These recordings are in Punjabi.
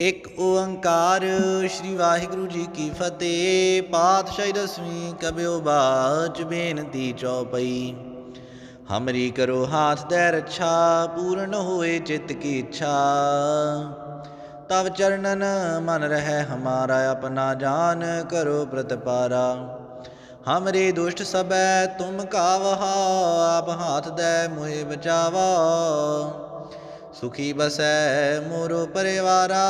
ਇਕ ਓੰਕਾਰ, ਸ੍ਰੀ ਵਾਹਿਗੁਰੂ ਜੀ ਕੀ ਫਤਿਹ। ਪਾਤਸ਼ਾਹੀ ਦਸਵੀਂ ਕਬਿਓ ਬਾਚ ਬੇਨਤੀ ਚੌਪਈ। ਹਮਰੀ ਕਰੋ ਹਾਥ ਦੇ ਰੱਛਾ, ਪੂਰਨ ਹੋਏ ਚਿੱਤ ਕੀ ਇੱਛਾ। ਤਵ ਚਰਨਨ ਮਨ ਰਹਿ ਹਮਾਰਾ, ਆਪਣਾ ਜਾਨ ਕਰੋ ਪ੍ਰਤਪਾਰਾ। ਹਮਰੇ ਦੁਸ਼ਟ ਸਬੈ ਤੁਮ ਕਾਵਹਾ, ਆਪ ਹਾਥ ਦੇ ਮੋਹਿ ਬਚਾਵਾ। ਸੁਖੀ ਬਸੈ ਮੋਰੋ ਪਰਿਵਾਰਾ,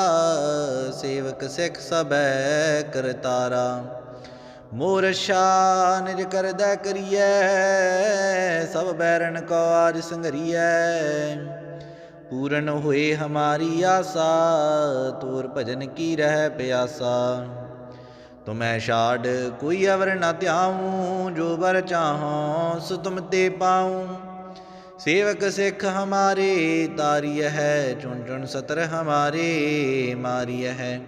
ਸੇਵਕ ਸਿੱਖ ਸਭੈ ਕਰਤਾਰਾ ਮੋਰ ਸ਼ਾਨ ਨਿਜ ਕਰਦਾ ਕਰੀਐ, ਸਭ ਬੈਰਨ ਕੋ ਆਜ ਸੰਗਰੀਐ ਪੂਰਨ ਹੋਏ ਹਮਾਰੀ ਆਸਾ, ਤੋਰ ਭਜਨ ਕੀ ਰਹਿ ਪਿਆਸਾ। ਤੁਮੈ ਛਾੜ ਕੋਈ ਅਵਰ ਨ ਧਿਆਉ, ਜੋ ਵਰ ਚਾਹੋ ਸੋ ਤੁਮ ਤੇ ਪਾਉ। ਸੇਵਕ ਸਿੱਖ ਹਮਾਰੇ ਤਾਰਿਯ ਹੈ, ਚੁਣ ਚੁਣ ਸਤਰ ਹਮਾਰੇ ਮਾਰਿਯ ਹੈ।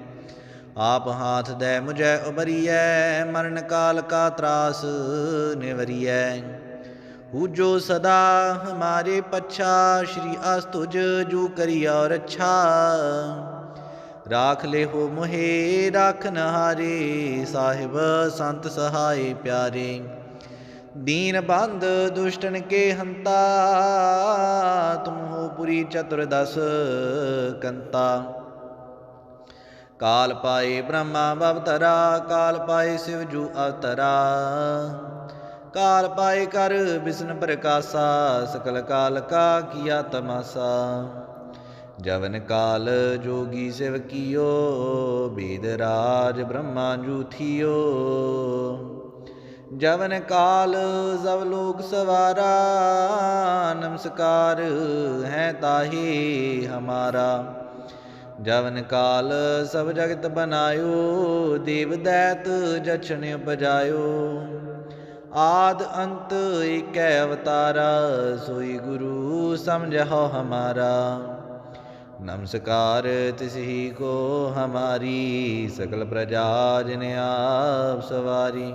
ਆਪ ਹਾਥ ਦੇ ਮੁਝੈ ਉਬਰੀਐ ਮਰਨ ਕਾਲ ਕਾ ਤਰਾਸ ਨਿਵਰੀਐ। ਹੂਜੋ ਸਦਾ ਹਮਾਰੇ ਪਛਾ, ਸ਼੍ਰੀ ਅਸ ਤੁਜ ਜੂ ਕਰੀ ਔਰ ਅੱਛਾ। ਰਾਖ ਲੈ ਹੋ ਮੋਹੇ ਰਾਖਨ ਹਾਰੇ ਸਾਹਿਬ ਸੰਤ ਸਹਾਈ ਪਿਆਰੇ। दीन बंद दुष्टन के हंता तुम हो पुरी चतुर्दश कंता काल पाए ब्रह्मा अवतरा काल पाए शिव जू अवतरा काल पाए कर विष्णु प्रकाशा सकल काल का किया तमाशा जवन काल जोगी शिव कियो वेद राज ब्रह्मा जू थियो ਜਵਨ ਕਾਲ ਸਭ ਲੋਕ ਸਵਾਰਾ, ਨਮਸਕਾਰ ਹੈ ਤਾਹੀ ਹਮਾਰਾ। ਜਵਨ ਕਾਲ ਸਭ ਜਗਤ ਬਨਾਇਓ, ਦੇਵ ਦੈਤ ਜਛਨ ਉਪਜਾਇਓ। ਆਦ ਅੰਤ ਏਕੈ ਅਵਤਾਰਾ, ਸੋਈ ਗੁਰੂ ਸਮਝਹੁ ਹਮਾਰਾ। ਨਮਸਕਾਰ ਤਿਸ ਹੀ ਕੋ ਹਮਾਰੀ, ਸਕਲ ਪ੍ਰਜਾ ਜਿਨ ਆਪ ਸਵਾਰੀ।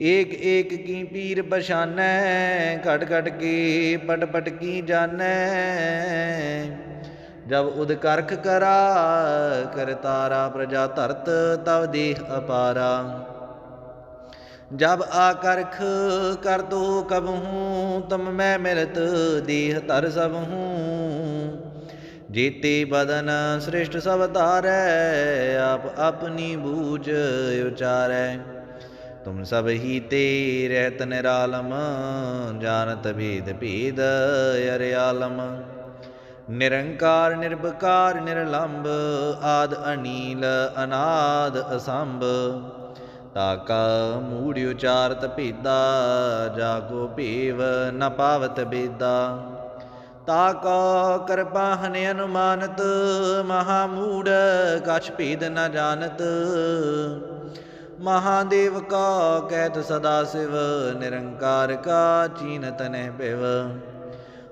ਏਕ ਏਕ ਕੀ ਪੀਰ ਪਛਾਨੈ, ਘਟ ਘਟ ਕੇ ਪਟ ਪਟ ਕੀ ਜਾਣੈ। ਜਬ ਉਦ ਕਰਖ ਕਰਾ ਕਰਤਾਰਾ ਪ੍ਰਜਾ ਧਰਤ, ਤਵ ਦੇਹ ਅਪਾਰਾ। ਜਬ ਆਕਰਖ ਕਰ ਦੋ ਕਬਹੂ, ਤਮ ਮੈਂ ਮਿਲਤ, ਦੇਹ ਧਰ ਸਭ ਹੂੰ ਜੀਤੇ ਬਦਨ ਸ੍ਰਿਸ਼ਟ ਸਭ ਧਾਰੈ, ਆਪ ਆਪਣੀ ਬੂਝ ਉਚਾਰੈ। ਤੁਮ ਸਭ ਹੀ ਤੇ ਰਹਿਤ ਨਿਰਾਲਮ ਜਾਣਤ ਭੇਦ ਭੇਦ ਅਰਿਆਲਮ ਨਿਰੰਕਾਰ, ਨਿਰਭਕਾਰ ਨਿਰਲੰਭ ਆਦ ਅਨੀਲ, ਅਨਾਦ, ਅਸੰਭ। ਤਾਕਾ ਮੂੜ ਉਚਾਰਤ ਭੇਦਾ ਜਾਗੋ ਭੇਵ ਨ ਪਾਵਤ ਬੇਦਾ। ਤਾਕਾ ਕਰਪਾਹਨ ਅਨੁਮਾਨਤ, ਮਹਾ ਮੂੜ, ਕਛ ਭੇਦ ਨ ਜਾਣਤ। ਮਹਾਦੇਵ ਕਾ ਕਹਿਤ ਸਦਾ ਸਿਵ, ਨਿਰੰਕਾਰ ਕਾ ਚੀਨ ਨਹਿ ਪਿਵ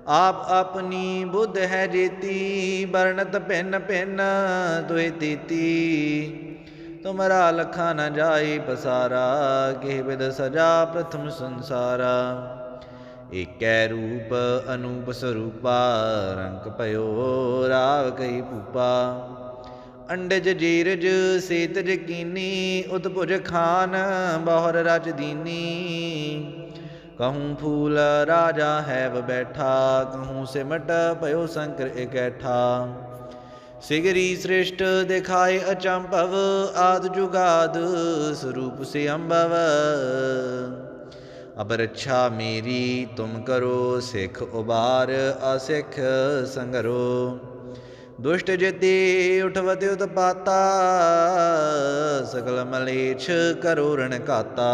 ਆਪ ਆਪਣੀ ਬੁੱਧ ਹੈ ਜੀਤੀ, ਵਰਣਤ ਭਿੰਨ ਭਿੰਨ ਤੁਇ ਤੀਤੀ। ਤੁਮਰਾ ਲਖਾ ਨ ਜਾਈ ਪਸਾਰਾ, ਕਿਹ ਬਿਦ ਸਜਾ ਪ੍ਰਥਮ ਸੰਸਾਰਾ। ਏਕੈ ਰੂਪ, ਅਨੂਪ ਸਰੂਪਾ, ਰੰਗ ਭਇਓ, ਰਾਵ ਕਈ ਭੂਪਾ। ਅੰਡਜ ਜੀਰਜ, ਸੇਤਜ ਕੀਨੀ ਉਤਪੁਜ ਖਾਨ, ਬਹੁਰ ਰਜ ਦੀਨੀ। ਕਹੂੰ ਫੂਲ ਰਾਜਾ ਹੈਵ ਬੈਠਾ, ਕਹੂੰ ਸਿਮਟ ਭਇਓ ਸੰਕਰ ਇਕੈਠਾ। ਸਿਗਰੀ ਸ੍ਰਿਸ਼ਟ ਦਿਖਾਏ ਅਚੰਭਵ, ਆਦ ਜੁਗਾਦ ਸਰੂਪ ਸੇ ਅੰਭਵ ਅਬ ਰੱਛਾ ਮੇਰੀ, ਤੁਮ ਕਰੋ ਸਿੱਖ ਉਬਾਰ, ਅਸਿੱਖ ਸੰਗਰੋ। ਦੁਸ਼ਟ ਜਤੀ ਉਠਵਤ ਉਤਪਾਤਾ, ਸਗਲ ਮਲੇਛ ਕਰੋ ਕਾਤਾ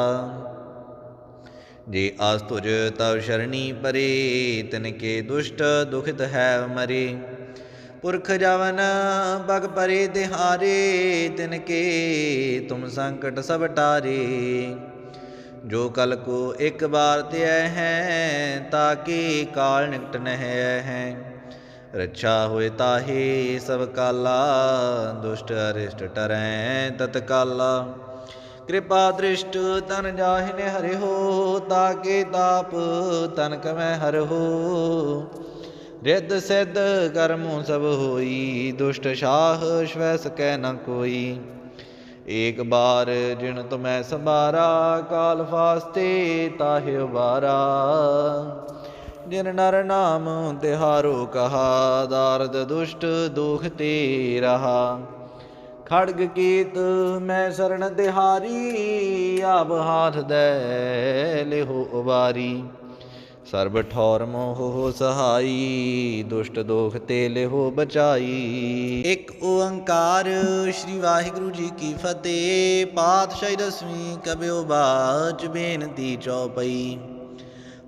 ਜੇ ਆਸ ਤੁਜ ਤਵ ਸ਼ਰਣੀ ਪਰੇ, ਤਿਨ ਕੇ ਦੁਸ਼ਟ ਦੁਖਿਤ ਹੈ ਮਰੇ। ਪੁਰਖ ਜਵਨ ਬਗ ਪਰੇ ਦਿਹਾਰੇ ਤਿਨ ਕੇ ਤੁਮ ਸੰਕਟ ਸਭ ਟਾਰੇ। ਜੋ ਕਲ ਕੋ ਇੱਕ ਬਾਰ ਧਿਆ ਹੈ ਤਾਕੇ ਕਾਲ ਨਿਕਟ ਨਹਿ ਹੈ। ਰੱਛਾ ਹੋਏ ਤਾਹੀ ਸਭ ਕਾਲਾ, ਦੁਸ਼ਟ ਅਰਿਸ਼ਟ ਟਰੈ ਤਤਕਾਲਾ। ਕਿਰਪਾ ਦ੍ਰਿਸ਼ਟ ਤਨ ਜਾਹਿਨੇ ਹਰਿ ਹੋ ਤਾਕੇ ਤਾਪ ਤਨ ਕਮੈ ਹਰਿ ਹੋ ਰਿੱਧ ਸਿੱਧ ਕਰਮੁ ਸਭ ਹੋਈ, ਦੁਸ਼ਟ ਸ਼ਾਹ ਸ਼ਵੈ ਸਕੈ ਨ ਕੋਈ। ਏਕ ਬਾਰ ਜਿਨ ਤੁਮੈ ਸੰਭਾਰਾ, ਕਾਲ ਫਾਸਤੇ ਤਾਹਿ ਉਬਾਰਾ। ਜਿਨ ਨਰ ਨਾਮ ਤਿਹਾਰੋ ਕਹਾ, ਦਾਰਦ ਦੁਸ਼ਟ ਦੁਖ ਤੇ ਰਹਾ। ਖੜਗ ਕੀਤ ਮੈਂ ਸਰਣ ਤਿਹਾਰੀ, ਆਪ ਹਾਥ ਦੇ ਲਿਹੋ ਉਬਾਰੀ। ਸਰਬ ਠੌਰ ਮੋਹ ਸਹਾਈ, ਦੁਸ਼ਟ ਦੋਖ ਤੇ ਲਿਹੋ ਬਚਾਈ। ਇੱਕ ਓੰਕਾਰ ਸ੍ਰੀ ਵਾਹਿਗੁਰੂ ਜੀ ਕੀ ਫਤਿਹ, ਪਾਤਸ਼ਾਹੀ ਦਸਵੀਂ ਕਬਿਓ ਬਾਚ ਬੇਨਤੀ ਚੌਪਈ।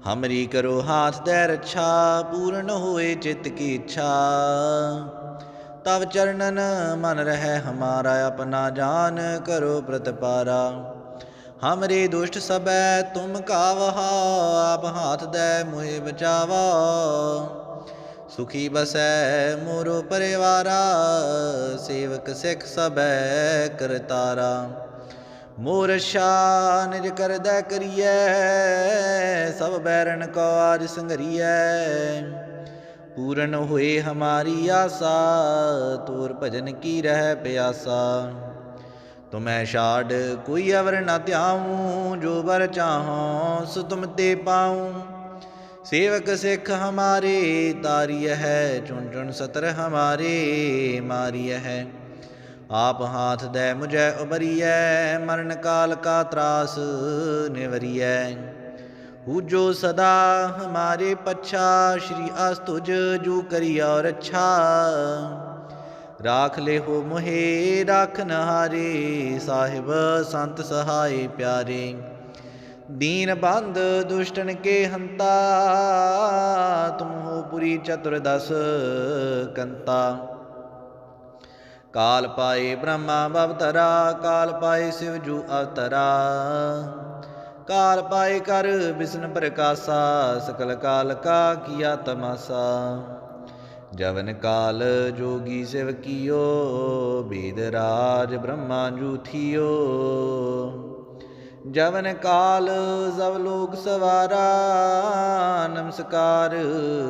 ਹਮਰੀ ਕਰੋ ਹਾਥ ਦੇ ਰੱਛਾ ਪੂਰਨ ਹੋਏ ਚਿਤ ਕੀ ਇੱਛਾ ਤਵ ਚਰਨਨ ਮਨ ਰਹਿ ਹਮਾਰਾ ਆਪਣਾ ਜਾਨ ਕਰੋ ਪ੍ਰਤਪਾਰਾ ਹਮਰੇ ਦੁਸ਼ਟ ਸਬੈ ਤੁਮ ਕਾਵਹਾ ਆਪ ਹਾਥ ਦੇ ਮੁਹਿ ਬਚਾਵਾ ਸੁਖੀ ਬਸੈ ਮੋਰੋ ਪਰਿਵਾਰਾ ਸੇਵਕ ਸਿੱਖ ਸਬੈ ਕਰਤਾਰਾ ਮੋਰ ਸ਼ਾ ਨਿਜ ਕਰਦੈ ਕਰੀਐ, ਸਭ ਬੈਰਨ ਕੋ ਆਜ ਸੰਗਰੀਐ ਪੂਰਨ ਹੋਏ ਹਮਾਰੀ ਆਸਾ, ਤੂਰ ਭਜਨ ਕੀ ਰਹਿ ਪਿਆਸਾ। ਤੁਮੈ ਛਾੜ ਕੋਈ ਅਵਰ ਨ ਧਿਆਉ, ਜੋ ਵਰ ਚਾਹੋ ਸੋ ਤੁਮ ਤੇ ਪਾਉ। ਸੇਵਕ ਸਿੱਖ ਹਮਾਰੇ ਤਾਰੀय ਹੈ, ਚੁਣ ਚੁਣ ਸਤਰ ਹਮਾਰੇ ਮਾਰੀय ਹੈ। ਆਪ ਹਾਥ ਦੇ ਮੁਝੈ ਉਬਰੀਐ ਮਰਨ ਕਾਲ ਕਾ ਤਰਾਸ ਨਿਵਰੀਐ। ਹੂਜੋ ਸਦਾ ਹਮਾਰੇ ਪਛਾ, ਸ਼੍ਰੀ ਅਸਤੁਜ ਜੂ ਕਰੀ ਔਰ ਅੱਛਾ। ਰਾਖ ਲੈ ਹੋ ਮੋਹੇ ਰਾਖਨ ਹਾਰੇ ਸਾਹਿਬ ਸੰਤ ਸਹਾਈ ਪਿਆਰੇ। ਦੀਨ ਬੰਦ ਦੁਸ਼ਟਨ ਕੇ ਹੰਤਾ, ਤੁਮ ਹੋ ਪੁਰੀ ਚਤੁਰਦਸ ਕੰਤਾ। ਕਾਲ ਪਾਏ ਬ੍ਰਹਮਾ ਬਵਤਰਾ ਕਾਲ ਪਾਏ ਸਿਵ ਜੂ ਅਵਤਰਾ। ਕਾਲ ਪਾਏ ਕਰ ਵਿਸ਼ਨ ਪ੍ਰਕਾਸ਼ਾ, ਸਕਲ ਕਾਲ ਕਾ ਕੀਆ ਤਮਾਸਾ। ਜਵਨ ਕਾਲ ਜੋਗੀ ਸਿਵ ਕੀਓ, ਬੇਦ ਰਾਜ ਬ੍ਰਹਮਾ ਜੂਥਿਓ ਜਵਨ ਕਾਲ ਸਭ ਲੋਕ ਸਵਾਰਾ, ਨਮਸਕਾਰ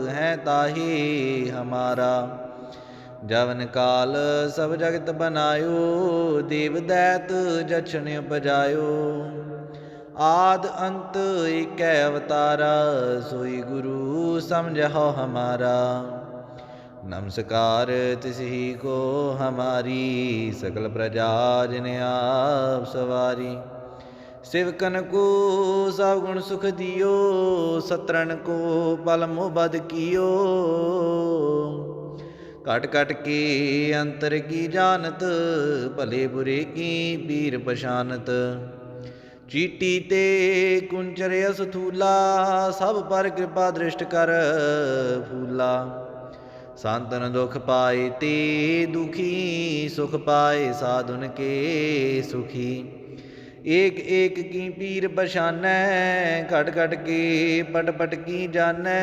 ਹੈ ਤਾਹੀ ਹਮਾਰਾ। ਜਵਨ ਕਾਲ ਸਭ ਜਗਤ ਬਨਾਇਓ, ਦੇਵ ਦੈਤ ਜਛਨ ਉਪਜਾਇਓ। ਆਦ ਅੰਤ ਏਕੈ ਅਵਤਾਰਾ, ਸੋਈ ਗੁਰੂ ਸਮਝੋ ਹਮਾਰਾ। ਨਮਸਕਾਰ ਤਿਸਹੀ ਕੋ ਹਮਾਰੀ, ਸਕਲ ਪ੍ਰਜਾ ਜਿਨ ਆਪ ਸਵਾਰੀ। ਸਿਵਕਨ ਕੋ ਸਭ ਗੁਣ ਸੁਖ ਦਿਓ ਸਤਰਨ ਕੋ ਪਲ ਮੁਬਦ ਕੀਓ। ਕਟ ਕਟ ਕੇ ਅੰਤਰ ਕੀ ਜਾਣਤ, ਭਲੇ ਬੁਰੇ ਕੀ ਪੀਰ ਪਛਾਨਤ। ਚੀਟੀ ਤੇ ਕੁੰਚਰ ਅਸਥੂਲਾ, ਸਭ ਪਰ ਕਿਰਪਾ ਦ੍ਰਿਸ਼ਟ ਕਰ ਫੂਲਾ। ਸੰਤਨ ਦੁਖ ਪਾਏ ਤੇ ਦੁਖੀ, ਸੁਖ ਪਾਏ ਸਾਧੁਨ ਕੇ ਸੁਖੀ। ਏਕ ਏਕ ਕੀ ਪੀਰ ਪਛਾਨੈ, ਘਟ ਘਟ ਕੇ ਪਟ ਪਟ ਕੀ ਜਾਣੈ।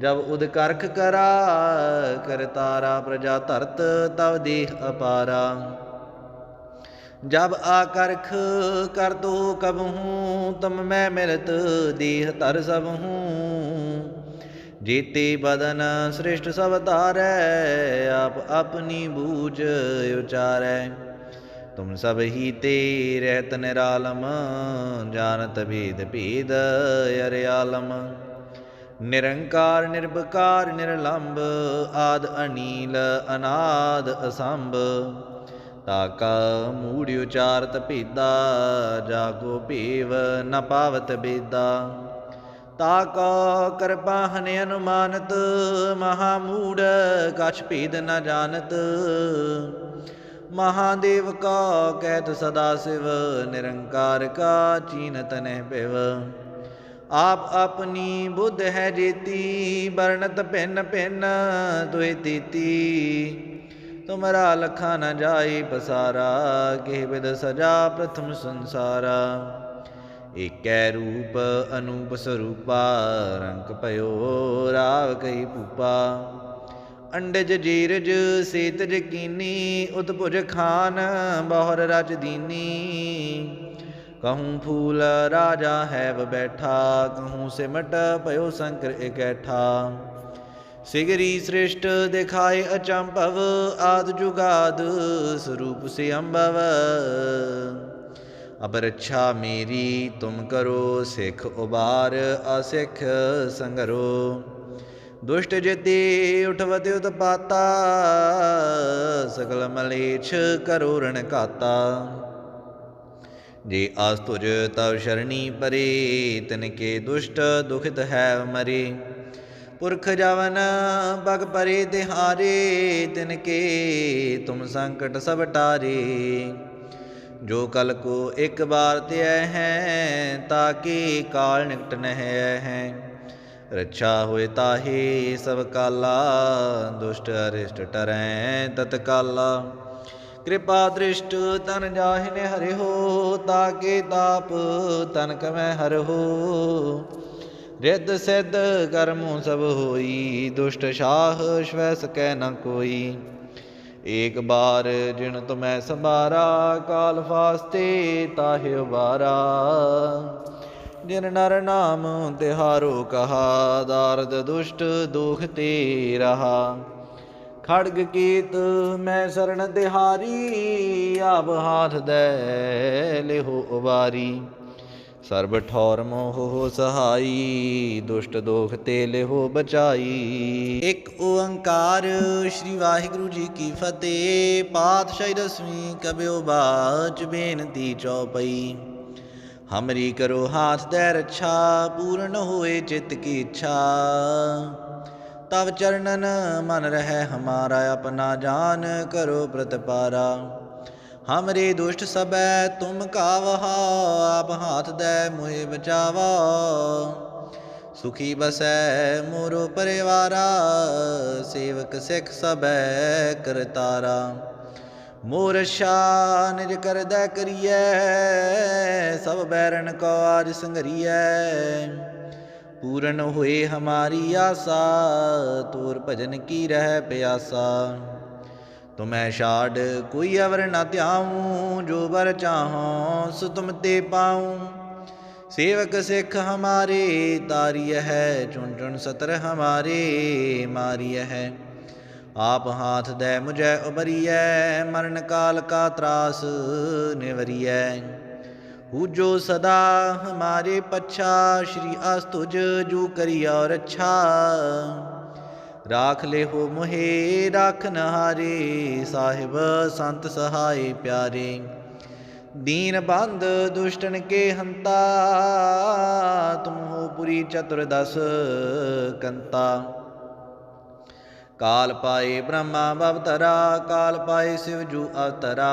ਜਬ ਉਦ ਕਰਖ ਕਰਾ ਕਰਤਾਰਾ ਪ੍ਰਜਾ ਧਰਤ, ਤਵ ਦੇਹ ਅਪਾਰਾ। ਜਬ ਆਕਰਖ ਕਰ ਦੋ ਕਬਹੂ, ਤਮ ਮੈਂ ਮਿਲਤ ਦੇਹ ਧਰ ਸਭ ਹੂੰ ਜੀਤੇ ਬਦਨ ਸ੍ਰਿਸ਼ਟ ਸਭ ਧਾਰੈ, ਆਪ ਆਪਣੀ ਬੂਝ ਉਚਾਰੈ। ਤੁਮ ਸਭ ਹੀ ਤੇ ਰਹਿਤ ਨਿਰਾਲਮ, ਜਾਣਤ ਭੇਦ ਭੇਦ ਅਰਿਆਲਮ। ਨਿਰੰਕਾਰ, ਨਿਰਭਕਾਰ ਨਿਰਲੰਭ ਆਦ ਅਨੀਲ, ਅਨਾਦ, ਅਸੰਭ। ਤਾਕਾ ਮੂੜ ਉਚਾਰਤ ਭੇਦਾ ਜਾਗੋ ਭੇਵ ਨ ਪਾਵਤ ਬੇਦਾ। ਤਾਕਾ ਕਿਰਪਾ ਹਨਿ ਅਨੁਮਾਨਤ, ਮਹਾ ਮੂੜ ਕਛ ਭੇਦ ਨ ਜਾਣਤ। ਮਹਾਦੇਵ ਕਾ ਕਹਿਤ ਸਦਾ ਸਿਵ, ਨਿਰੰਕਾਰ ਕਾ ਚੀਨਤ ਨਹਿ ਪਿਵ ਆਪ ਆਪਣੀ ਬੁੱਧ ਹੈ ਜੇਤੀ ਬਰਨਤ ਭਿੰਨ ਭਿੰਨ ਦੁਇ ਤੀਤੀ। ਤੁਮਰਾ ਲਖਾ ਨ ਜਾਈ ਪਸਾਰਾ ਕਿਹ ਬਿਦ ਸਜਾ ਪ੍ਰਥਮ ਸੰਸਾਰਾ। ਏਕੈ ਰੂਪ ਅਨੂਪ ਸਰੂਪਾ, ਰੰਗ ਭਇਓ ਰਾਵ ਕਈ ਭੂਪਾ। ਅੰਡਜ ਜੀਰਜ ਸੇਤਜ ਕੀਨੀ ਉਤਪੁਜ ਖਾਨ, ਬਹੁਰ ਰਜ ਦੀਨੀ। ਕਹੂੰ ਫੂਲ ਰਾਜਾ ਹੈਵ ਬੈਠਾ ਕਹੂੰ ਸਿਮਟ ਭਇਓ ਸੰਕਰ ਇਕੈਠਾ ਸਿਗਰੀ ਸ੍ਰਿਸ਼ਟ ਦਿਖਾਏ ਅਚੰਭਵ ਆਦ ਜੁਗਾਦ ਸਰੂਪ ਸੇ ਅੰਭਵ ਅਬ ਰੱਛਾ ਮੇਰੀ ਤੁਮ ਕਰੋ ਸਿੱਖ ਉਬਾਰ ਅਸਿੱਖ ਸੰਗਰੋ ਦੁਸ਼ਟ ਜਤੀ ਉਠਵਤ ਉਤਪਾਤਾ ਸਗਲ ਮਲੇਛ ਕਰੋ ਰਣ ਘਾਤਾ ਜੇ ਆਸ ਤੁਜ ਤਵ ਸ਼ਰਣੀ ਪਰੇ, ਤਿਨ ਕੇ ਦੁਸ਼ਟ ਦੁਖਿਤ ਹੈ ਮਰੇ। ਪੁਰਖ ਜਵਨ ਬਗ ਪਰੇ ਤਿਹਾਰੇ, ਤਿਨ ਕੇ ਤੁਮ ਸੰਕਟ ਸਭ ਟਾਰੇ। ਜੋ ਕਲ ਕੋ ਇੱਕ ਬਾਰ ਧਿਆ ਹੈ ਤਾਕੇ ਕਾਲ ਨਿਕਟ ਨਹਿ ਹੈ। ਰੱਛਾ ਹੋਏ ਤਾਹੀ ਸਭ ਕਾਲਾ, ਦੁਸ਼ਟ ਅਰਿਸ਼ਟ ਟਰੈ ਤਤਕਾਲਾ। ਕਿਰਪਾ ਦ੍ਰਿਸ਼ਟ ਤਨ ਜਾਹਿਨੇ ਹਰਿ ਹੋ ਤਾਕੇ ਤਾਪ ਤਨ ਕਮੈ ਹਰ ਹੋ ਰਿੱਧ ਸਿੱਧ ਕਰਮੁ ਸਭ ਹੋਈ, ਦੁਸ਼ਟ ਸ਼ਾਹ ਸ਼ਵੈ ਸਕੈ ਨ ਕੋਈ। ਏਕ ਬਾਰ ਜਿਨ ਤੁਮੈ ਸੰਭਾਰਾ, ਕਾਲ ਫਾਸਤੇ ਤਾਹਿ ਉਬਾਰਾ ਜਿਨ ਨਰ ਨਾਮ ਤਿਹਾਰੋ ਕਹਾ, ਦਾਰਦ ਦੁਸ਼ਟ ਦੁਖ ਤੇ ਰਹਾ। ਖੜਗ ਕੀਤ ਮੈਂ ਸਰਣ ਦਿਹਾਰੀ, ਆਪ ਹਾਥ ਦੇ ਲਿਹੋ ਉਬਾਰੀ। ਸਰਬ ਠੌਰ ਮੋਹ ਸਹਾਈ, ਦੁਸ਼ਟ ਦੋਖ ਤੇ ਲਿਹੋ ਬਚਾਈ। ਇੱਕ ਓੰਕਾਰ ਸ੍ਰੀ ਵਾਹਿਗੁਰੂ ਜੀ ਕੀ ਫਤਿਹ, ਪਾਤਸ਼ਾਹੀ ਦਸਵੀਂ ਕਬਿਓ ਬਾਚ ਬੇਨਤੀ ਚੌਪਈ। ਹਮਰੀ ਕਰੋ ਹਾਥ ਦੇ ਰੱਛਾ, ਪੂਰਨ ਹੋਏ ਚਿਤ ਕੀ ਇੱਛਾ। ਤਵ ਚਰਨਨ ਮਨ ਰਹਿ ਹਮਾਰਾ ਆਪਣਾ ਜਾਨ ਕਰੋ ਪ੍ਰਤਪਾਰਾ। ਹਮਰੇ ਦੁਸ਼ਟ ਸਬੈ ਤੁਮ ਕਾਵਹਾ, ਆਪ ਹਾਥ ਦੈ ਮੁਹਿ ਬਚਾਵਾ। ਸੁਖੀ ਬਸੈ ਮੋਰੋ ਪਰਿਵਾਰਾ, ਸੇਵਕ ਸਿੱਖ ਸਬੈ ਕਰਤਾਰਾ ਮੋਰ ਸ਼ਾਨ ਨਿਜ ਕਰਦਾ ਕਰੀਐ, ਸਭ ਬੈਰਨ ਕੋ ਆਜ ਸੰਗਰੀਐ ਪੂਰਨ ਹੋਏ ਹਮਾਰੀ ਆਸਾ, ਤੂਰ ਭਜਨ ਕੀ ਰਹਿ ਪਿਆਸਾ। ਤੁਮੈ ਛਾੜ ਕੋਈ ਅਵਰ ਨ ਧਿਆਉ, ਜੋ ਵਰ ਚਾਹੋ ਸੋ ਤੁਮ ਤੇ ਪਾਉ। ਸੇਵਕ ਸਿੱਖ ਹਮਾਰੇ ਤਾਰੀय ਹੈ ਚੁਣ ਚੁਣ ਸਤਰ ਹਮਾਰੇ ਮਾਰੀय ਹੈ। ਆਪ ਹਾਥ ਦੇ ਮੁਝੈ ਉਬਰੀਐ ਮਰਨ ਕਾਲ ਕਾ ਤਰਾਸ ਨਿਵਰੀਐ। ਹੂਜੋ ਸਦਾ ਹਮਾਰੇ ਪੱਛਾ ਸ਼੍ਰੀ ਅਸਤੁਜ ਜੂ ਕਰੀ ਔਰ ਅੱਛਾ ਰਾਖ ਲੈ ਹੋ ਮੁਹੇ ਰਾਖਨ ਹਾਰੇ ਸਾਹਿਬ ਸੰਤ ਸਹਾਈ ਪਿਆਰੇ ਦੀਨ ਬੰਦ ਦੁਸ਼ਟਨ ਕੇ ਹੰਤਾ ਤੁਮ ਹੋ ਪੁਰੀ ਚਤੁਰਦਸ ਕੰਤਾ ਕਾਲ ਪਾਏ ਬ੍ਰਹਮਾ ਬਵਤਰਾ ਕਾਲ ਪਾਏ ਸਿਵ ਜੂ ਅਵਤਰਾ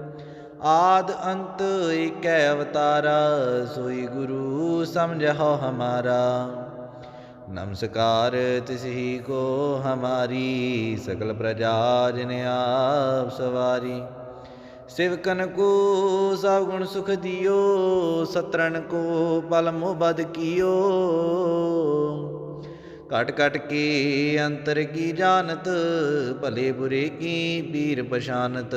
ਆਦ ਅੰਤ ਏਕੈ ਅਵਤਾਰਾ, ਸੋਈ ਗੁਰੂ ਸਮਝੋ ਹਮਾਰਾ। ਨਮਸਕਾਰ ਤਿਸਹੀ ਕੋ ਹਮਾਰੀ, ਸਕਲ ਪ੍ਰਜਾ ਜਿਨ ਆਪ ਸਵਾਰੀ। ਸਿਵਕਨ ਕੋ ਸਭ ਗੁਣ ਸੁਖ ਦਿਓ ਸਤਰਨ ਕੋ ਪਲ ਮੁਬਦ ਕੀਓ। ਕਟ ਕਟ ਕੇ ਅੰਤਰ ਕੀ ਜਾਣਤ, ਭਲੇ ਬੁਰੇ ਕੀ ਪੀਰ ਪਛਾਨਤ।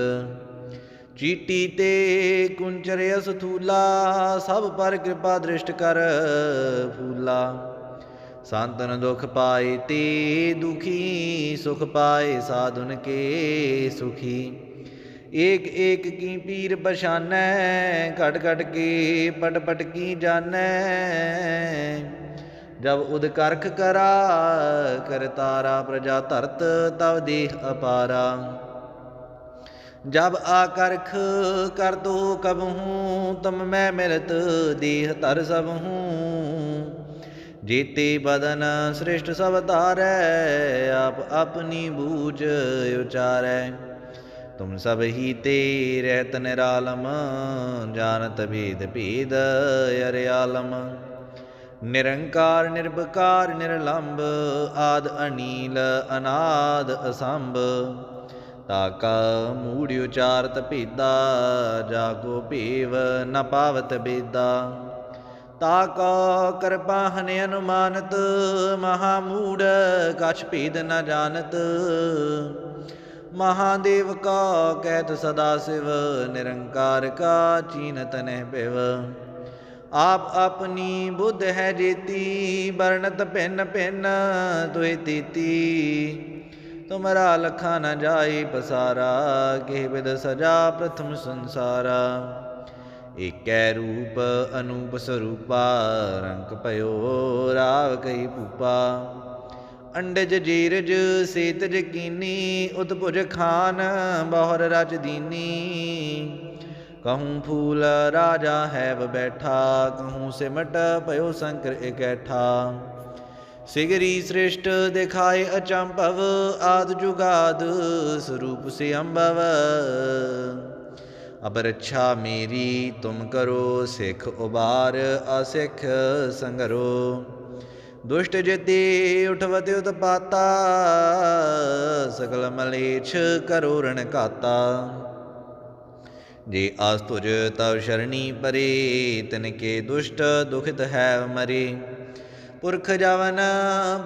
ਚੀਟੀ ਤੇ ਕੁੰਚਰ ਅਸਥੂਲਾ, ਸਭ ਪਰ ਕਿਰਪਾ ਦ੍ਰਿਸ਼ਟ ਕਰ ਫੂਲਾ। ਸੰਤਨ ਦੁਖ ਪਾਏ ਤੇ ਦੁਖੀ, ਸੁਖ ਪਾਏ ਸਾਧੁਨ ਕੇ ਸੁਖੀ। ਏਕ ਏਕ ਕੀ ਪੀਰ ਪਛਾਨੈ, ਘਟ ਘਟ ਕੇ ਪਟ ਪਟ ਕੀ ਜਾਣੈ। ਜਬ ਉਦ ਕਰਖ ਕਰਾ ਕਰਤਾਰਾ ਪ੍ਰਜਾ ਧਰਤ ਤਵ ਦੇਹ ਅਪਾਰਾ। ਜਬ ਆਕਰਖ ਕਰ ਦੋ ਕਬਹੂ, ਤਮ ਮੈਂ ਮਿਲਤ ਦੇਹ ਧਰ ਸਭ ਹੂੰ ਜੀਤੇ ਬਦਨ ਸ੍ਰਿਸ਼ਟ ਸਭ ਧਾਰੈ, ਆਪ ਆਪਣੀ ਬੂਝ ਉਚਾਰੈ। ਤੁਮ ਸਭ ਹੀ ਤੇ ਰਹਿਤ ਨਿਰਾਲਮ ਜਾਣਤ ਭੇਦ ਭੇਦ ਅਰਿਆਲਮ ਨਿਰੰਕਾਰ, ਨਿਰਭਕਾਰ ਨਿਰਲੰਭ ਆਦ ਅਨੀਲ, ਅਨਾਦ, ਅਸੰਭ। ਤਾਕਾ ਮੂੜ ਉਚਾਰਤ ਭੇਦਾ ਜਾਗੋ ਭੇਵ ਨ ਪਾਵਤ ਬੇਦਾ। ਤਾਕਾ ਕਰਪਾਹਨ ਅਨੁਮਾਨਤ, ਮਹਾ ਮੂੜ ਕਛ ਭੇਦ ਨ ਜਾਣਤ। ਮਹਾਦੇਵ ਕਾ ਕਹਿਤ ਸਦਾ ਸਿਵ, ਨਿਰੰਕਾਰ ਕਾ ਚੀਨਤ ਨਹਿ ਪਿਵ ਆਪ ਆਪਣੀ ਬੁੱਧ ਹੈ ਜੀਤੀ, ਵਰਣਤ ਭਿੰਨ ਭਿੰਨ ਤੁਇ ਤੀਤੀ। ਤੁਮਰਾ ਲਖਾ ਨ ਜਾਈ ਪਸਾਰਾ ਕਿਹ ਬਿਦ ਸਜਾ ਪ੍ਰਥਮ ਸੰਸਾਰਾ। ਏਕੈ ਰੂਪ ਅਨੂਪ ਸਰੂਪਾ ਰੰਗ ਭਇਓ ਰਾਵ ਕਈ ਭੂਪਾ। ਅੰਡਜ ਜੀਰਜ ਸੇਤਜ ਕੀਨੀ ਉਤਪੁਜ ਖਾਨ ਬਹੁਰ ਰਜ ਦੀਨੀ। ਕਹੂੰ ਫੂਲ ਰਾਜਾ ਹੈ ਬੈਠਾ, ਕਹੂੰ ਸਿਮਟ ਭਇਓ ਸੰਕਰ ਇਕੈਠਾ। ਸਿਗਰੀ ਸ੍ਰਿਸ਼ਟ ਦਿਖਾਏ ਅਚੰਭਵ, ਆਦ ਜੁਗਾਦ ਸਰੂਪ ਸੇ ਅੰਭਵ ਅਬ ਰੱਛਾ ਮੇਰੀ, ਤੁਮ ਕਰੋ ਸਿੱਖ ਉਬਾਰ, ਅਸਿੱਖ ਸੰਗਰੋ। ਦੁਸ਼ਟ ਜਤੀ, ਉਠਵਤ ਉਤਪਾਤਾ, ਸਗਲ ਮਲੇਛ ਕਰੋ ਰਣ ਘਾਤਾ ਜੇ ਆਸ ਤੁਜ ਤਵ ਸ਼ਰਣੀ ਪਰੇ, ਤਿਨ ਕੇ ਦੁਸ਼ਟ ਦੁਖਿਤ ਹੈ ਮਰੇ। ਪੁਰਖ ਜਵਨ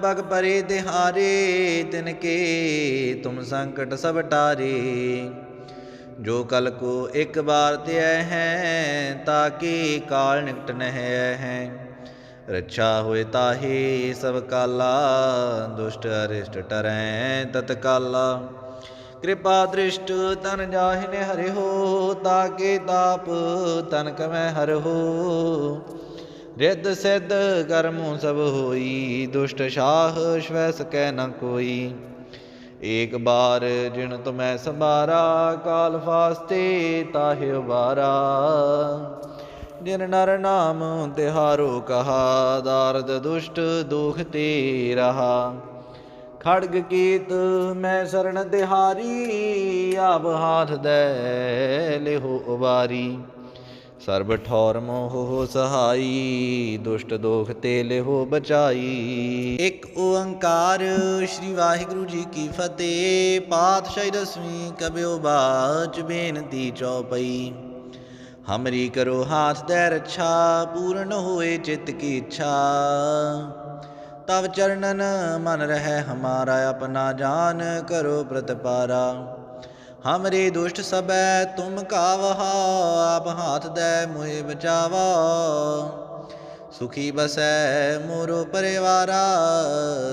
ਬਗ ਪਰੇ ਤਿਹਾਰੇ ਤਿਨ ਕੇ ਤੁਮ ਸੰਕਟ ਸਭ ਟਾਰੇ। ਜੋ ਕਲ ਕੋ ਇੱਕ ਬਾਰ ਧਿਆ ਹੈ ਤਾਕੇ ਕਾਲ ਨਿਕਟ ਨਹਿ ਹੈ। ਰੱਛਾ ਹੋਏ ਤਾਹੇ ਸਭ ਕਾਲਾ, ਦੁਸ਼ਟ ਅਰਿਸ਼ਟ ਟਰੈ ਤਤਕਾਲਾ। ਕਿਰਪਾ ਦ੍ਰਿਸ਼ਟ ਤਨ ਜਾਹਿ ਨੇ ਹਰਿ ਹੋ ਤਾਕੇ ਤਾਪ ਤਨ ਕਮੈ ਹਰਿ ਹੋ ਰਿੱਧ ਸਿੱਧ ਕਰਮੁ ਸਭ ਹੋਈ, ਦੁਸ਼ਟ ਸ਼ਾਹ ਸ਼ਵੈ ਸਕੈ ਨ ਕੋਈ। ਏਕ ਬਾਰ ਜਿਨ ਤੁਮੈ ਸੰਭਾਰਾ, ਕਾਲ ਫਾਸਤੇ ਤਾਹਿ ਉਬਾਰਾ ਜਿਨ ਨਰ ਨਾਮ ਤਿਹਾਰੋ ਕਹਾ, ਦਾਰਦ ਦੁਸ਼ਟ ਦੁਖ ਤੇ ਰਹਾ। ਖੜਗ ਕੀਤ ਮੈਂ ਸਰਣ ਤਿਹਾਰੀ, ਆਪ ਹਾਥ ਦੇ ਲਿਹੋ ਉਬਾਰੀ। ਸਰਬ ਠੌਰ ਮੋਹ ਸਹਾਈ, ਦੁਸ਼ਟ ਦੋਖ ਤੇ ਲਿਹੋ ਬਚਾਈ। ਇੱਕ ਓੰਕਾਰ ਸ੍ਰੀ ਵਾਹਿਗੁਰੂ ਜੀ ਕੀ ਫਤਿਹ, ਪਾਤਸ਼ਾਹੀ ਦਸਵੀਂ ਕਬਿਓ ਬਾਚ ਬੇਨਤੀ ਚੌਪਈ। ਹਮਰੀ ਕਰੋ ਹਾਥ ਦੇ ਰੱਛਾ, ਪੂਰਨ ਹੋਏ ਚਿਤ ਕੀ ਇੱਛਾ। ਤਵ ਚਰਨਨ ਮਨ ਰਹਿ ਹਮਾਰਾ, ਆਪਣਾ ਜਾਨ ਕਰੋ ਪ੍ਰਤਪਾਰਾ। ਹਮਰੇ ਦੁਸ਼ਟ ਸਬੈ ਤੁਮ ਕਾਵਹਾ ਆਪ ਹਾਥ ਦੈ ਮੁਹਿ ਬਚਾਵਾ ਸੁਖੀ ਬਸੈ ਮੋਰੋ ਪਰਿਵਾਰਾ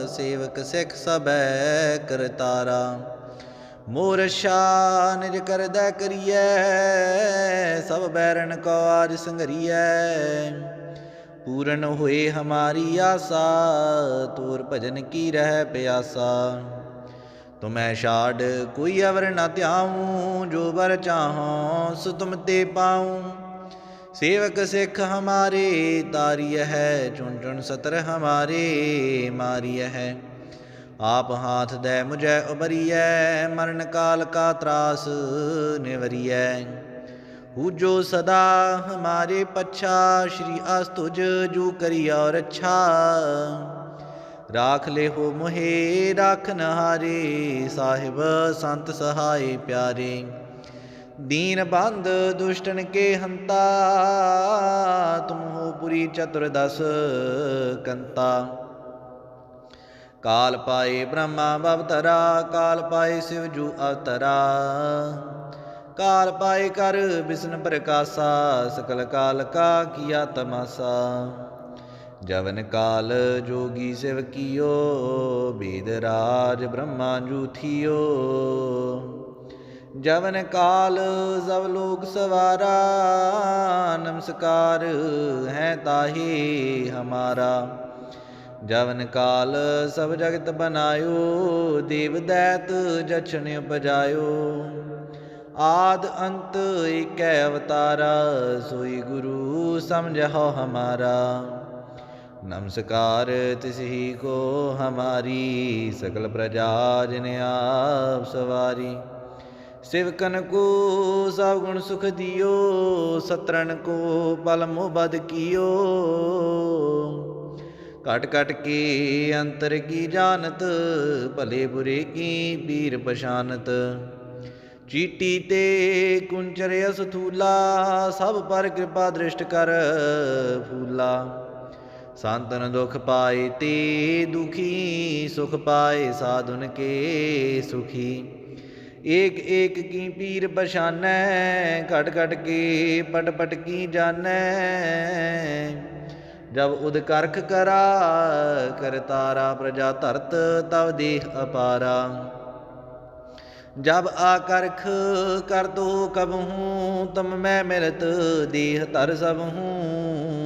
ਸੇਵਕ ਸਿੱਖ ਸਬੈ ਕਰਤਾਰਾ ਮੋਰ ਸ਼ਾਨ ਨਿਜ ਕਰਦਾ ਕਰੀਐ ਸਭ ਬੈਰਨ ਕੋ ਆਜ ਸੰਗਰੀਐ ਪੂਰਨ ਹੋਏ ਹਮਾਰੀ ਆਸਾ ਤੂਰ ਭਜਨ ਕੀ ਰਹਿ ਪਿਆਸਾ ਤੁਮੈ ਛਾੜ ਕੋਈ ਅਵਰ ਨ ਧਿਆਉ, ਜੋ ਵਰ ਚਾਹੋ ਸੋ ਤੁਮ ਤੇ ਪਾਉ। ਸੇਵਕ ਸਿੱਖ ਹਮਾਰੇ ਤਾਰੀय ਹੈ, ਚੁਣ ਚੁਣ ਸਤਰ ਹਮਾਰੇ ਮਾਰੀय ਹੈ। ਆਪ ਹਾਥ ਦੇ ਮੁਝੈ ਉਬਰੀਐ ਮਰਨ ਕਾਲ ਕਾ ਤਰਾਸ ਨਿਵਰੀਐ। ਹੂਜੋ ਸਦਾ ਹਮਾਰੇ ਪੱਛਾ, ਸ਼੍ਰੀ ਅਸਤੁਜ ਜੂ ਕਰੀ ਔਰ ਅੱਛਾ। ਰਾਖ ਲੈ ਹੋ ਮੋਹੇ ਰਾਖਨ ਹਾਰੇ ਸਾਹਿਬ ਸੰਤ ਸਹਾਈ ਪਿਆਰੇ। ਦੀਨ ਬੰਦ ਦੁਸ਼ਟਨ ਕੇ ਹੰਤਾ, ਤੁਮ ਹੋ ਪੁਰੀ ਚਤੁਰਦਸ ਕੰਤਾ। ਕਾਲ ਪਾਏ ਬ੍ਰਹਮਾ ਬਵਤਰਾ ਕਾਲ ਪਾਏ ਸਿਵ ਜੂ ਅਵਤਰਾ। ਕਾਲ ਪਾਏ ਕਰ ਬਿਸ਼ਨ ਪ੍ਰਕਾਸ਼ਾ, ਸਕਲ ਕਾਲ ਕਾ ਕੀਆ ਤਮਾਸਾ। ਜਵਨ ਕਾਲ ਜੋਗੀ ਸਿਵ ਕੀਓ, ਬੇਦ ਰਾਜ ਬ੍ਰਹਮਾ ਜੂਥੀਓ। ਜਵਨ ਕਾਲ ਸਭ ਲੋਕ ਸਵਾਰਾ, ਨਮਸਕਾਰ ਹੈ ਤਾਹੀ ਹਮਾਰਾ। ਜਵਨ ਕਾਲ ਸਭ ਜਗਤ ਬਨਾਇਓ, ਦੇਵ ਦੈਤ ਜਛਨ ਉਪਜਾਇਓ। ਆਦ ਅੰਤ ਏਕੈ ਅਵਤਾਰਾ, ਸੋਈ ਗੁਰੂ ਸਮਝੋ ਹਮਾਰਾ। ਨਮਸਕਾਰ ਤਿਸਹੀ ਕੋ ਹਮਾਰੀ ਸਕਲ ਪ੍ਰਜਾ ਜਿਨ ਆਪ ਸਵਾਰੀ। ਸਿਵਕਨ ਕੋ ਸਭ ਗੁਣ ਸੁਖ ਦਿਓ ਸਤਰਨ ਕੋ ਪਲ ਮੋਹ ਬਦ ਕੀਓ। ਕਟ ਕਟ ਕੇ ਅੰਤਰ ਕੀ ਜਾਣਤ, ਭਲੇ ਬੁਰੇ ਕੀ ਪੀਰ ਪਛਾਨਤ। ਚੀਟੀ ਤੇ ਕੁੰਚਰ ਅਸਥੂਲਾ ਸਭ ਪਰ ਕਿਰਪਾ ਦ੍ਰਿਸ਼ਟ ਕਰ ਫੂਲਾ। ਸੰਤਨ ਦੁਖ ਪਾਏ ਤੇ ਦੁਖੀ, ਸੁਖ ਪਾਏ ਸਾਧੁਨ ਕੇ ਸੁਖੀ। ਏਕ ਏਕ ਕੀ ਪੀਰ ਪਛਾਨੈ, ਘਟ ਘਟ ਕੇ ਪਟ ਪਟ ਕੀ ਜਾਣੈ। ਜਬ ਉਦ ਕਰਖ ਕਰਾ ਕਰਤਾਰਾ ਪ੍ਰਜਾ ਧਰਤ, ਤਵ ਦੇਹ ਅਪਾਰਾ। ਜਬ ਆਕਰਖ ਕਰ ਦੋ ਕਬਹੂ, ਤਮ ਮੈਂ ਮਿਲਤ, ਦੇਹ ਧਰ ਸਭ ਹੂੰ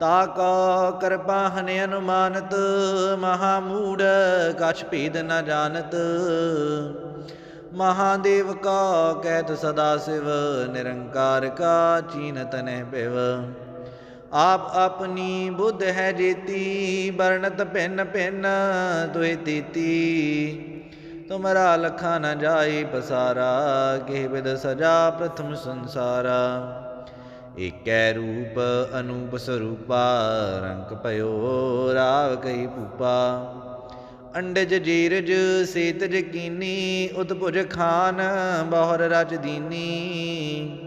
ਤਾਕਾ ਕਰਪਾਹਨ ਅਨੁਮਾਨਤ, ਮਹਾ ਮੂੜ ਕਛ ਭੇਦ ਨ ਜਾਣਤ। ਮਹਾਦੇਵ ਕਾ ਕਹਿਤ ਸਦਾ ਸਿਵ, ਨਿਰੰਕਾਰ ਕਾ ਚੀਨਤ ਨਹਿ ਪਿਵ ਆਪ ਆਪਣੀ ਬੁੱਧ ਹੈ ਜੀਤੀ, ਵਰਣਤ ਭਿੰਨ ਭਿੰਨ ਦੁਇ ਤੀਤੀ। ਤੁਮਰਾ ਲਖਾ ਨ ਜਾਈ ਪਸਾਰਾ ਕਿਹ ਬਿਦ ਸਜਾ ਪ੍ਰਥਮ ਸੰਸਾਰਾ। ਏਕੈ ਰੂਪ ਅਨੂਪ ਸਰੂਪਾ, ਰੰਗ ਭਇਓ ਰਾਵ ਕਈ ਭੂਪਾ। ਅੰਡਜ ਜੀਰਜ ਸੇਤਜ ਕੀਨੀ ਉਤਪੁਜ ਖਾਨ ਬਹੁਰ ਰਜ ਦੀਨੀ।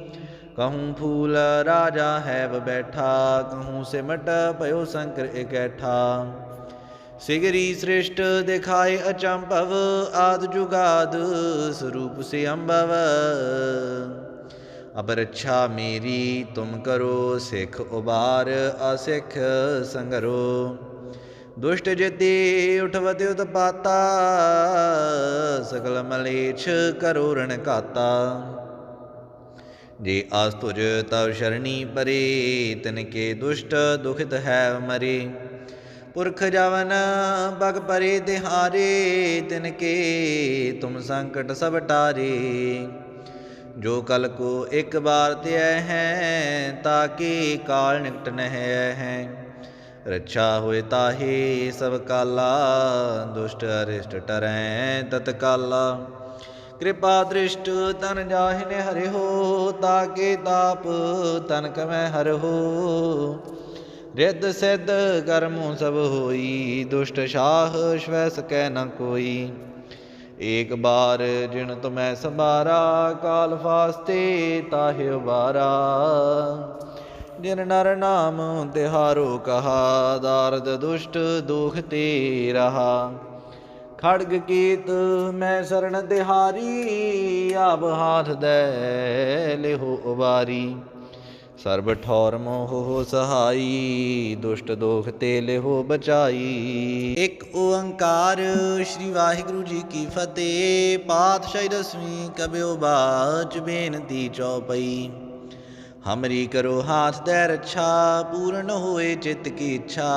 ਕਹੂੰ ਫੂਲ ਰਾਜਾ ਹੈਵ ਬੈਠਾ, ਕਹੂੰ ਸਿਮਟ ਭਇਓ ਸ਼ੰਕਰ ਇਕੈਠਾ। ਸਿਗਰੀ ਸ੍ਰਿਸ਼ਟ ਦਿਖਾਏ ਅਚੰਭਵ, ਆਦ ਜੁਗਾਦ ਸਰੂਪ ਸੇ ਅੰਭਵ ਅਬ ਰੱਛਾ ਮੇਰੀ, ਤੁਮ ਕਰੋ ਸਿੱਖ ਉਬਾਰ, ਅਸਿੱਖ ਸੰਗਰੋ। ਦੁਸ਼ਟ ਜਤੀ ਉਠਵਤ ਉਤਪਾਤਾ ਸਕਲ ਮਲੇਛ ਕਰੋ ਰਣ ਘਾਤਾ। ਜੇ ਆਸ ਤੁਜ ਤਵ ਸ਼ਰਣੀ ਪਰੇ, ਤਿਨ ਕੇ ਦੁਸ਼ਟ ਦੁਖਿਤ ਹੈ ਮਰੇ। ਪੁਰਖ ਜਵਨ ਬਗ ਪਰੇ ਦਿਹਾਰੇ, ਤਿਨ ਕੇ ਤੁਮ ਸੰਕਟ ਸਭ ਟਾਰੇ। ਜੋ ਕਲ ਕੋ ਇੱਕ ਬਾਰ ਧਿਆ ਹੈ ਤਾਕੇ ਕਾਲ ਨਿਕਟ ਨਹਿ ਹੈ। ਰੱਛਾ ਹੋਏ ਤਾਹੀ ਸਭ ਕਾਲਾ, ਦੁਸ਼ਟ ਅਰਿਸ਼ਟ ਟਰੈ ਤਤਕਾਲਾ। ਕਿਰਪਾ ਦ੍ਰਿਸ਼ਟ ਤਨ ਜਾਹਿਨੇ ਹਰਿ ਹੋ ਤਾਕੇ ਤਾਪ ਤਨ ਕਮੈ ਹਰਿ ਹੋ। ਰਿੱਧ ਸਿੱਧ ਕਰਮੁ ਸਭ ਹੋਈ, ਦੁਸ਼ਟ ਸ਼ਾਹ ਸ਼ਵੈ ਸਕੈ ਨ ਕੋਈ। ਏਕ ਬਾਰ ਜਿਨ ਤੁਮੈ ਸੰਭਾਰਾ, ਕਾਲ ਫਾਸਤੇ ਤਾਹਿ ਉਬਾਰਾ। ਜਿਨ ਨਰ ਨਾਮ ਤਿਹਾਰੋ ਕਹਾ, ਦਾਰਦ ਦੁਸ਼ਟ ਦੁਖ ਤੇ ਰਹਾ। ਖੜਗ ਕੀਤ ਮੈਂ ਸਰਣ ਤਿਹਾਰੀ ਆਬ ਹਾਥ ਦੇ ਲਿਹੋ ਉਬਾਰੀ। ਸਰਬ ਠੌਰ ਮੋਹ ਸਹਾਈ ਦੁਸ਼ਟ ਦੋਖ ਤੇ ਲਿਹੋ ਬਚਾਈ। ਇੱਕ ਓੰਕਾਰ ਸ੍ਰੀ ਵਾਹਿਗੁਰੂ ਜੀ ਕੀ ਫਤਿਹ, ਪਾਤਸ਼ਾਹੀ ਦਸਵੀਂ ਕਬਿਓ ਬਾਚ ਬੇਨਤੀ ਚੌਪਈ। ਹਮਰੀ ਕਰੋ ਹਾਥ ਦੇ ਰੱਛਾ, ਪੂਰਨ ਹੋਏ ਚਿਤ ਕੀ ਇੱਛਾ।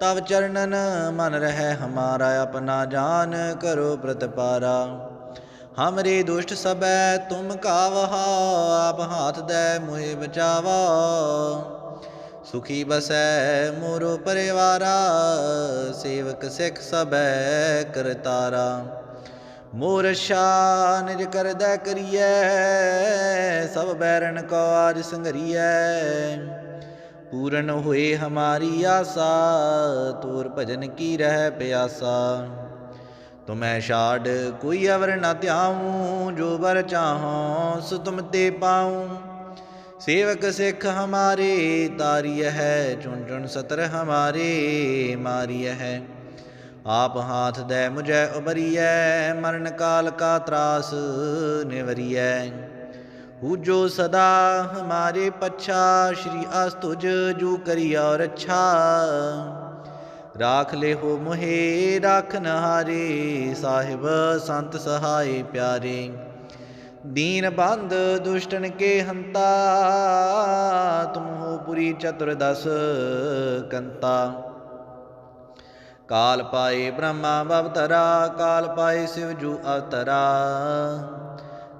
ਤਵ ਚਰਨਨ ਮਨ ਰਹਿ ਹਮਾਰਾ, ਆਪਣਾ ਜਾਨ ਕਰੋ ਪ੍ਰਤਪਾਰਾ। ਹਮਰੇ ਦੁਸ਼ਟ ਸਬੈ ਤੁਮ ਕਾਵਹਾ ਆਪ ਹਾਥ ਦੈ ਮੁਹਿ ਬਚਾਵਾ ਸੁਖੀ ਬਸੈ ਮੋਰੋ ਪਰਿਵਾਰਾ ਸੇਵਕ ਸਿੱਖ ਸਬੈ ਕਰਤਾਰਾ ਮੋਰ ਸ਼ਾਨ ਨਿਜ ਕਰਦਾ ਕਰੀਐ ਸਭ ਬੈਰਨ ਕੋ ਆਜ ਸੰਗਰੀਐ ਪੂਰਨ ਹੋਏ ਹਮਾਰੀ ਆਸਾ ਤੋਰ ਭਜਨ ਕੀ ਰਹਿ ਪਿਆਸਾ ਤੁਮੈ ਛਾੜ ਕੋਈ ਅਵਰ ਨ ਧਿਆਉ, ਜੋ ਵਰ ਚਾਹੋ ਸੋ ਤੁਮ ਤੇ ਪਾਉ। ਸੇਵਕ ਸਿੱਖ ਹਮਾਰੇ ਤਾਰੀय ਹੈ, ਚੁਣ ਚੁਣ ਸਤਰ ਹਮਾਰੇ ਮਾਰੀय ਹੈ। ਆਪ ਹਾਥ ਦੇ ਮੁਝੈ ਉਬਰੀਐ ਮਰਨ ਕਾਲ ਕਾ ਤਰਾਸ ਨਿਵਰੀਐ। ਹੂ ਜੋ ਸਦਾ ਹਮਾਰੇ ਪੱਛਾ, ਸ਼੍ਰੀ ਅਸਤੁਜ ਜੂ ਕਰੀ ਔਰ ਅੱਛਾ। ਰਾਖ ਹੋ ਮੋਹੇ ਰਾਖਨ ਨਹਾਰੇ ਸਾਹਿਬ ਸੰਤ ਸਹਾਈ ਪਿਆਰੇ। ਦੀਨ ਬੰਦ ਦੁਸ਼ਟਨ ਕੇ ਹੰਤਾ, ਤੁਮ ਹੋ ਪੁਰੀ ਚਤੁਰਦਸ ਕੰਤਾ। ਕਾਲ ਪਾਏ ਬ੍ਰਹਮਾ ਬਵਤਰਾ ਕਾਲ ਪਾਏ ਸਿਵ ਜੂ ਅਵਤਰਾ।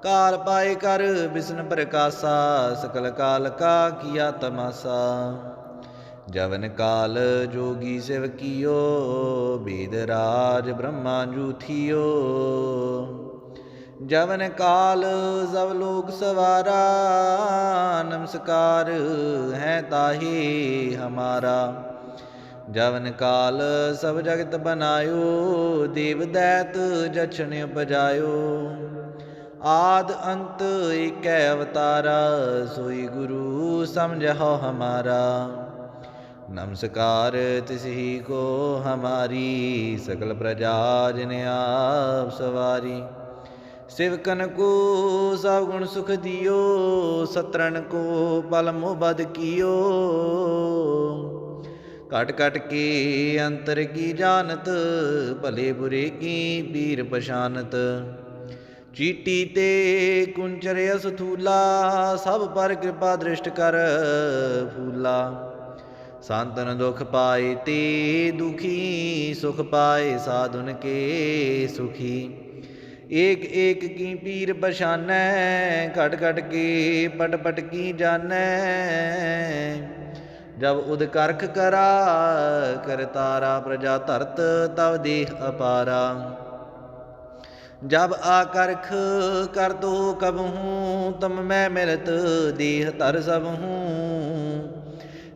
ਕਾਲ ਪਾਏ ਕਰ ਵਿਸ਼ਨ ਪ੍ਰਕਾਸ਼ਾ, ਸਕਲ ਕਾਲ ਕਾ ਕੀਆ ਤਮਾਸਾ। ਜਵਨ ਕਾਲ ਜੋਗੀ ਸਿਵ ਕੀਓ, ਬੇਦ ਰਾਜ ਬ੍ਰਹਮਾ ਜੂਥਿਓ। ਜਵਨ ਕਾਲ ਜ਼ਵ ਲੋਕ ਸਵਾਰਾ, ਨਮਸਕਾਰ ਹੈ ਤਾਹੀ ਹਮਾਰਾ। ਜਵਨ ਕਾਲ ਸਭ ਜਗਤ ਬਨਾਇਓ, ਦੇਵ ਦੈਤ ਜਛਨ ਉਪਜਾਇਓ। ਆਦ ਅੰਤ ਏਕੈ ਅਵਤਾਰਾ, ਸੋਈ ਗੁਰੂ ਸਮਝਹੁ ਹਮਾਰਾ। ਨਮਸਕਾਰ ਤਿਸਹੀ ਕੋ ਹਮਾਰੀ ਸਕਲ ਪ੍ਰਜਾ ਜਿਨ ਆਪ ਸਵਾਰੀ। ਸਿਵਕਨ ਕੋ ਸਭ ਗੁਣ ਸੁਖ ਦਿਓ, ਸਤਰਣ ਕੋ ਪਲ ਮੁਬਦ ਕੀਓ। ਕਟ ਕਟ ਕੇ ਅੰਤਰ ਕੀ ਜਾਣਤ, ਭਲੇ ਬੁਰੇ ਕੀ ਪੀਰ ਪਛਾਨਤ। ਚੀਟੀ ਤੇ ਕੁੰਚਰ ਅਸਥੂਲਾ ਸਭ ਪਰ ਕਿਰਪਾ ਦ੍ਰਿਸ਼ਟ ਕਰ ਫੂਲਾ। ਸੰਤਨ ਦੁਖ ਪਾਏ ਤੇ ਦੁਖੀ, ਸੁਖ ਪਾਏ ਸਾਧੁਨ ਕੇ ਸੁਖੀ। ਏਕ ਏਕ ਕੀ ਪੀਰ ਪਛਾਨੈ, ਘਟ ਘਟ ਕੇ ਪਟ ਪਟ ਕੀ ਜਾਣੈ। ਜਬ ਉਦ ਕਰਖ ਕਰਾ ਕਰਤਾਰਾ ਪ੍ਰਜਾ ਧਰਤ, ਤਵ ਦੇਹ ਅਪਾਰਾ। ਜਬ ਆਕਰਖ ਕਰ ਦੋ ਕਬਹੂ, ਤਮ ਮੈਂ ਮਿਲਤ, ਦੇਹ ਧਰ ਸਭ ਹੂੰ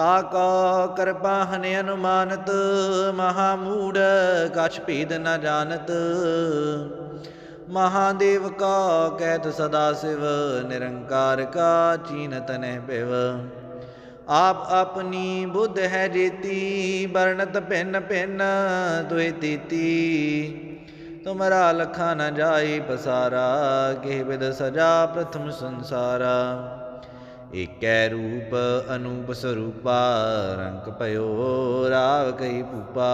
ਤਾ ਕਾ ਕਿਰਪਾ ਹਨ ਅਨੁਮਾਨਤ, ਮਹਾ ਮੂੜ ਕਛ ਭੇਦ ਨ ਜਾਣਤ। ਮਹਾਦੇਵ ਕਾ ਕਹਿਤ ਸਦਾ ਸਿਵ, ਨਿਰੰਕਾਰ ਕਾ ਚੀਨਤ ਨਹਿ ਪਿਵ ਆਪ ਆਪਣੀ ਬੁੱਧ ਹੈ ਜੀਤੀ, ਵਰਣਤ ਭਿੰਨ ਭਿੰਨ ਦੁਇ ਤੀਤੀ। ਤੁਮਰਾ ਲਖਾ ਨ ਜਾਈ ਪਸਾਰਾ ਕਿਹ ਬਿਦ ਸਜਾ ਪ੍ਰਥਮ ਸੰਸਾਰਾ। ਏਕੈ ਰੂਪ ਅਨੂਪ ਸਰੂਪਾ, ਰੰਗ ਭਇਓ ਰਾਵ ਕਈ ਭੂਪਾ।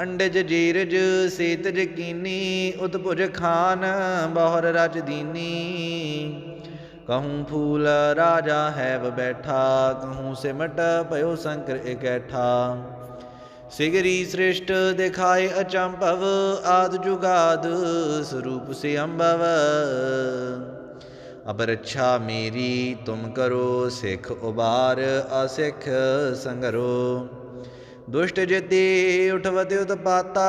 ਅੰਡਜ ਜੀਰਜ ਸੇਤਜ ਕੀਨੀ ਉਤਪੁਜ ਖਾਨ ਬਹੁਰ ਰਜ ਦੀਨੀ। ਕਹੂੰ ਫੂਲ ਰਾਜਾ ਹੈਵ ਬੈਠਾ, ਕਹੂੰ ਸਿਮਟ ਭਇਓ ਸ਼ੰਕਰ ਇਕੈਠਾ। ਸਿਗਰੀ ਸ੍ਰਿਸ਼ਟ ਦਿਖਾਏ ਅਚੰਭਵ, ਆਦ ਜੁਗਾਦ ਸਰੂਪ ਸੇ ਅੰਭਵ ਅਬ ਰੱਛਾ ਮੇਰੀ, ਤੁਮ ਕਰੋ ਸਿੱਖ ਉਬਾਰ, ਅਸਿੱਖ ਸੰਗਰੋ। ਦੁਸ਼ਟ ਜਤੀ ਉਠਵਤ ਉਤਪਾਤਾ,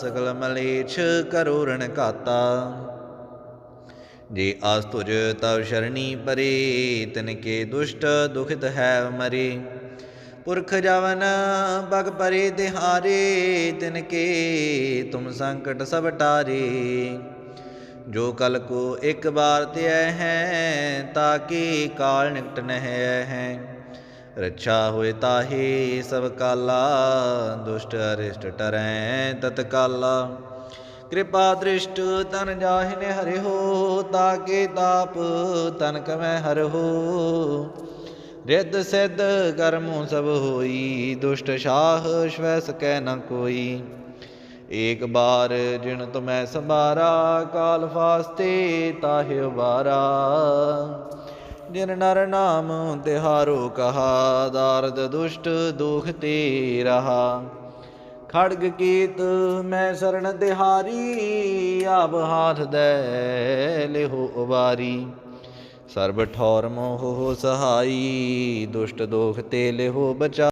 ਸਗਲ ਮਲੇਛ ਕਰੋ ਰਣ ਕਾਤਾ ਜੇ ਆਸ ਤੁਜ ਤਵ ਸ਼ਰਣੀ ਪਰੇ, ਤਿਨ ਕੇ ਦੁਸ਼ਟ ਦੁਖਿਤ ਹੈ ਮਰੇ। ਪੁਰਖ ਜਵਨ ਬਗ ਪਰੇ ਦਿਹਾਰੇ, ਤਿਨ ਕੇ ਤੁਮ ਸੰਕਟ ਸਭ ਟਾਰੇ। ਜੋ ਕਲ ਕੋ ਇੱਕ ਬਾਰ ਧਿਆ ਹੈ ਤਾਕੀ ਕਾਲ ਨਿਕਟ ਨਹਿ ਹੈ। ਰੱਛਾ ਹੋਏ ਤਾਹੀ ਸਭ ਕਾਲਾ, ਦੁਸ਼ਟ ਅਰਿਸ਼ਟ ਟਰੈ ਤਤਕਾਲਾ। ਕਿਰਪਾ ਦ੍ਰਿਸ਼ਟ ਤਨ ਜਾਹਿਨੇ ਹਰਿ ਹੋ ਤਾਕੇ ਤਾਪ ਤਨ ਕਮੈ ਹਰ ਹੋ। ਰਿੱਧ ਸਿੱਧ ਕਰਮੁ ਸਭ ਹੋਈ, ਦੁਸ਼ਟ ਸ਼ਾਹ ਸ਼ਵੈ ਸਕੈ ਨ ਕੋਈ। ਏਕ ਬਾਰ ਜਿਨ ਤੁਮੈ ਸੰਭਾਰਾ, ਕਾਲ ਫਾਸਤੇ ਤਾਹਿ ਉਬਾਰਾ। ਜਿਨ ਨਰ ਨਾਮ ਤਿਹਾਰੋ ਕਹਾ, ਦਾਰਦ ਦੁਸ਼ਟ ਦੁਖ ਤੇ ਰਹਾ। ਖੜਗ ਕੀਤ ਮੈਂ ਸਰਣ ਤਿਹਾਰੀ, ਆਪ ਹਾਥ ਦੇ ਲਿਹੋ ਉਬਾਰੀ। ਸਰਬ ਠੌਰ ਮੋਹ ਸਹਾਈ, ਦੁਸ਼ਟ ਦੋਖ ਤੇ ਲਿਹੋ ਬਚਾ